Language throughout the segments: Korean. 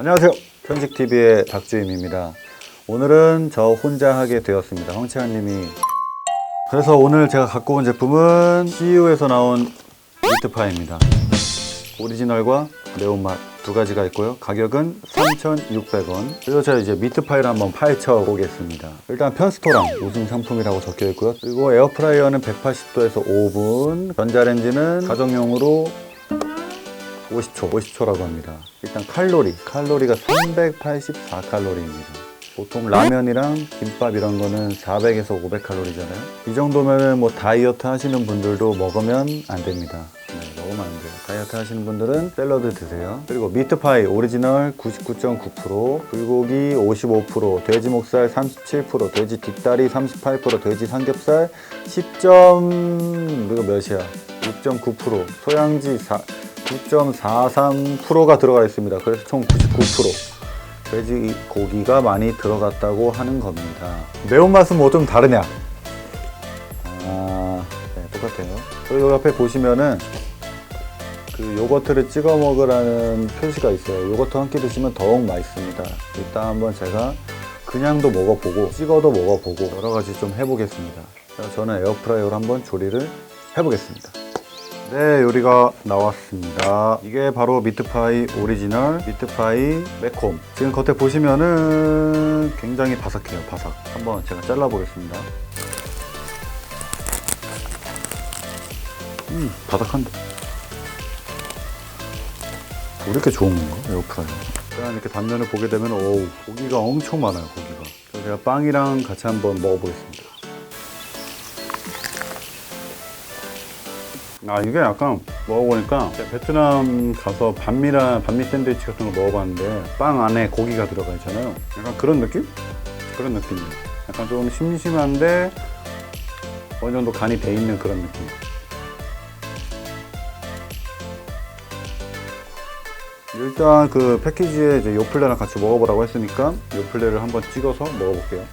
안녕하세요. 편식TV의 박주임입니다. 오늘은 저 혼자 하게 되었습니다. 황채환 님이. 그래서 오늘 제가 갖고 온 제품은 CU에서 나온 미트파이입니다. 오리지널과 매운맛 두 가지가 있고요. 가격은 3,600원. 그래서 제가 이제 미트파이를 한번 파헤쳐 보겠습니다. 일단 편스토랑 우승 상품이라고 적혀 있고요. 그리고 에어프라이어는 180도에서 5분, 전자레인지는 가정용으로 50초, 50초라고 합니다. 일단 칼로리, 칼로리가 384 칼로리입니다. 보통 라면이랑 김밥 이런 거는 400에서 500 칼로리잖아요. 이 정도면 뭐 다이어트 하시는 분들도 먹으면 안 됩니다. 네, 먹으면 안 돼요. 다이어트 하시는 분들은 샐러드 드세요. 그리고 미트파이 오리지널 99.9%, 불고기 55%, 돼지 목살 37%, 돼지 뒷다리 38%, 돼지 삼겹살 10. 이거 몇이야? 6.9%, 소양지 4, 9.43%가 들어가 있습니다. 그래서 총 99%. 돼지 고기가 많이 들어갔다고 하는 겁니다. 매운맛은 뭐 좀 다르냐? 아, 네, 똑같아요. 그리고 여기 앞에 보시면은 그 요거트를 찍어 먹으라는 표시가 있어요. 요거트 함께 드시면 더욱 맛있습니다. 이따 한번 제가 그냥도 먹어보고 찍어도 먹어보고 여러 가지 좀 해보겠습니다. 자, 저는 에어프라이어로 한번 조리를 해보겠습니다. 네, 요리가 나왔습니다. 이게 바로 미트파이 오리지널 미트파이 매콤. 지금 겉에 보시면은 굉장히 바삭해요, 바삭. 한번 제가 잘라 보겠습니다. 음, 바삭한데. 왜 이렇게 좋은 건가? 에어프라이어. 일단 이렇게 단면을 보게 되면, 어우, 고기가 엄청 많아요, 고기가. 제가 빵이랑 같이 한번 먹어보겠습니다. 아 이게 약간 먹어보니까 베트남 가서 반미라 반미 샌드위치 같은 거 먹어봤는데 빵 안에 고기가 들어가 있잖아요. 약간 그런 느낌? 그런 느낌이에요. 약간 좀 심심한데 어느 정도 간이 돼 있는 그런 느낌. 일단 그 패키지에 이제 요플레랑 같이 먹어보라고 했으니까 요플레를 한번 찍어서 먹어볼게요.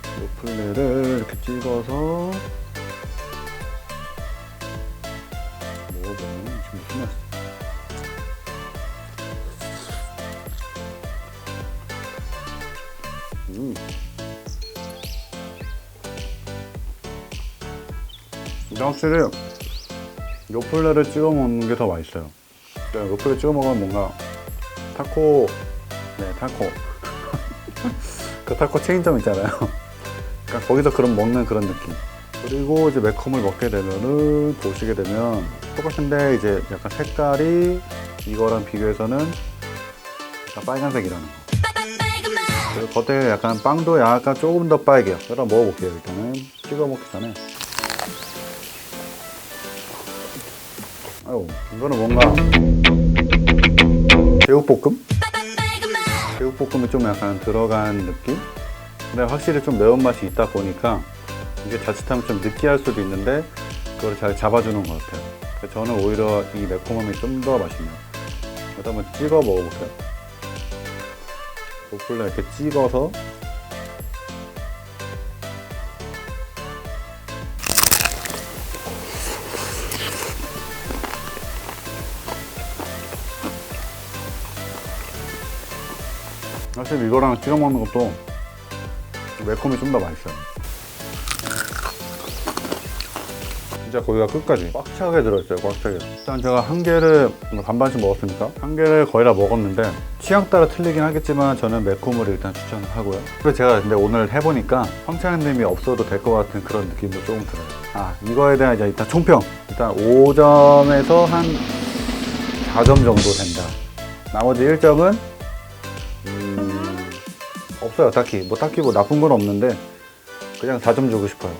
요플레를 이렇게 찍어서 먹어보면 지금 맛이 음. 확실히 요플레를 찍어 먹는 게 더 맛있어요. 그러니까 요플레 찍어 먹으면 뭔가 타코, 네 타코. 그 타코 체인점 있잖아요. 그러니까 거기서 그런 먹는 그런 느낌. 그리고 이제 매콤을 먹게 되면은 보시게 되면 똑같은데 이제 약간 색깔이 이거랑 비교해서는 약간 빨간색이라는 거. 그리고 겉에 약간 빵도 약간 조금 더 빨개요. 그럼 먹어볼게요. 일단은 찍어 먹기 전에. 아유, 이거는 뭔가 제육볶음? 제육볶음이 좀 약간 들어간 느낌? 근데 확실히 좀 매운맛이 있다 보니까 이게 자칫하면 좀 느끼할 수도 있는데 그걸 잘 잡아주는 것 같아요. 저는 오히려 이 매콤함이 좀 더 맛있네요. 그래서 한번 찍어 먹어볼게요. 보플레 이렇게 찍어서 사실 이거랑 찍어 먹는 것도 매콤이 좀 더 맛있어요. 진짜 고기가 끝까지 꽉 차게 들어있어요, 꽉 차게. 일단 제가 한 개를 반반씩 먹었으니까 한 개를 거의 다 먹었는데 취향 따라 틀리긴 하겠지만 저는 매콤을 일단 추천을 하고요. 그래서 제가 근데 오늘 해보니까 황차장님이 없어도 될 것 같은 그런 느낌도 조금 들어요. 아 이거에 대한 이제 일단 총평. 일단 5점에서 한 4점 정도 된다. 나머지 1점은 음, 없어요, 딱히. 뭐 딱히 뭐 나쁜 건 없는데 그냥 4점 주고 싶어요.